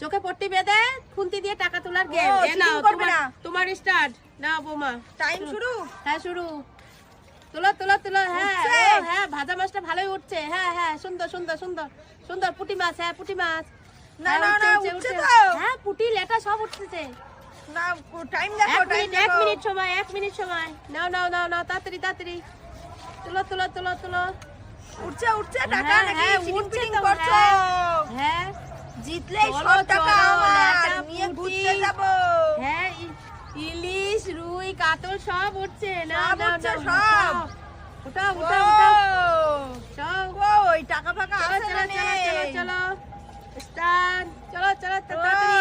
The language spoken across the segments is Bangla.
চোখে পট্টি বেঁধে খুন্তি দিয়ে টাকা তোলার গেম এ নাও তোমার। তোমার স্টার্ট নাও বোমা। টাইম শুরু। হ্যাঁ শুরু। তোলো তোলো তোলো। হ্যাঁ হ্যাঁ ভাজা মাছটা ভালোই উঠছে। হ্যাঁ হ্যাঁ সুন্দর সুন্দর সুন্দর। সুন্দর পুঁটি মাছ হ্যাঁ পুঁটি মাছ। না, হ্যাঁ, না, না, উঠছে। তো। হ্যাঁ পুঁটি লেটা সব উঠছে। না টাইম দেখো টাইম মিনিট এক মিনিট সময় এক মিনিট সময়। নাও নাও নাও নাও তাড়াতাড়ি তাড়াতাড়ি। তুলো তুলো তুলো তুলো। উঠছে উঠছে টাকা হ্যাঁ, নাকি হ্যাঁ, উঠছে করছ? হ্যাঁ জিতলে সব টাকা আমার। নিয়ে ঘুরতে যাব। হ্যাঁ ইলিশ রুই কাতল সব উঠছে। না সব উঠছে, সব। উঠাও ও। উঠাও। উঠাও সব ওই টাকা ফাকা আছে চলো না চলো চলো চলো। স্টান। চলো চলো তাড়াতাড়ি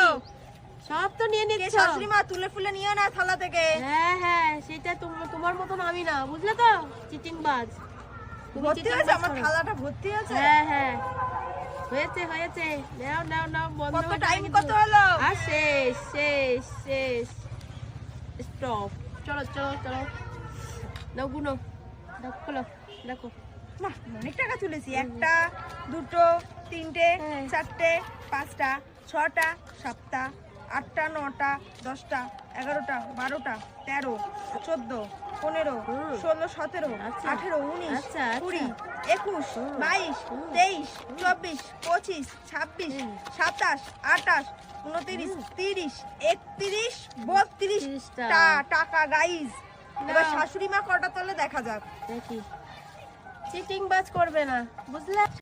সব তো নিয়ে নিচ্ছ। শাশুড়ি মা তুলে ফুলে নিও না থালা থেকে। হ্যাঁ হ্যাঁ সেটা তোম- তোমার মতন আমি না বুঝলে তো? চিটিং বাজ ভর্তি হয়েছে? আমার থালাটা ভর্তি হয়েছে? হ্যাঁ হ্যাঁ। হয়েছে হয়েছে। নাও নাও নাও বন্ধ কত টাইম কত হলো? আর শেষ শেষ শেষ। স্টপ চলো চলো চলো। নাও গুনো। দেখো খোলো দেখো। বাহ, অনেক টাকা তুলেছি। একটা দুটো তিনটে হ্যাঁ। চারটে পাঁচটা ছটা সাতটা আটটা নটা দশটা এগারোটা বারোটা তেরো চোদ্দ পনেরো ষোলো সতেরো আচ্ছা। আঠেরো উনিশ আচ্ছা, আচ্ছা। কুড়ি একুশ বাইশ তেইশ চব্বিশ পঁচিশ ছাব্বিশ সাতাশ আটাশ উনত্রিশ তিরিশ একত্রিশ বত্রিশ টা- টাকা গাইজ এবার শাশুড়ি মা কটা তোলে দেখা যাক। দেখি। চিটিং বাজ করবে না বুঝলে?